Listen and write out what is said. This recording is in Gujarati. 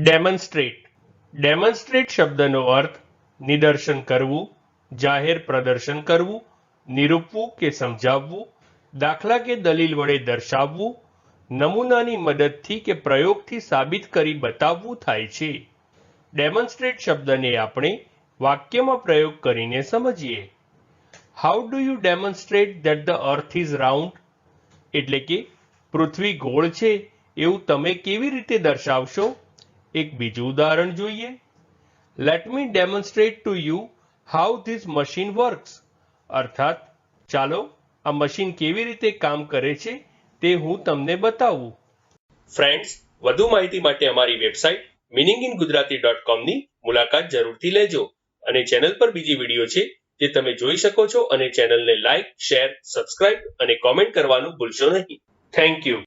ડેમોન્સ્ટ્રેટ ડેમોન્સ્ટ્રેટ શબ્દનો અર્થ નિદર્શન કરવું, જાહેર પ્રદર્શન કરવું, નિરૂપવું કે સમજાવવું, દાખલા કે દલીલ વડે દર્શાવવું, નમૂનાની મદદથી કે પ્રયોગથી સાબિત કરી બતાવવું થાય છે. ડેમોન્સ્ટ્રેટ શબ્દને આપણે વાક્યમાં પ્રયોગ કરીને સમજીએ. How do you demonstrate that the earth is round એટલે કે પૃથ્વી ગોળ છે, એવું તમે કેવી રીતે દર્શાવશો? એક બીજું ઉદાહરણ જોઈએ. Let me demonstrate to you how this machine works અર્થાત, ચાલો, આ મશીન કેવી રીતે કામ કરે છે તે હું તમને બતાવું. ફ્રેન્ડ્સ વધુ માહિતી માટે અમારી website meaning in Gujarati dot કોમની મુલાકાત જરૂરથી લેજો અને ચેનલ પર બીજી વીડિયો છે જે તમે જોઈ શકો છો અને ચેનલને લાઇક શેર સબસ્ક્રાઇબ અને કોમેન્ટ કરવાનું ભૂલશો નહીં. Thank you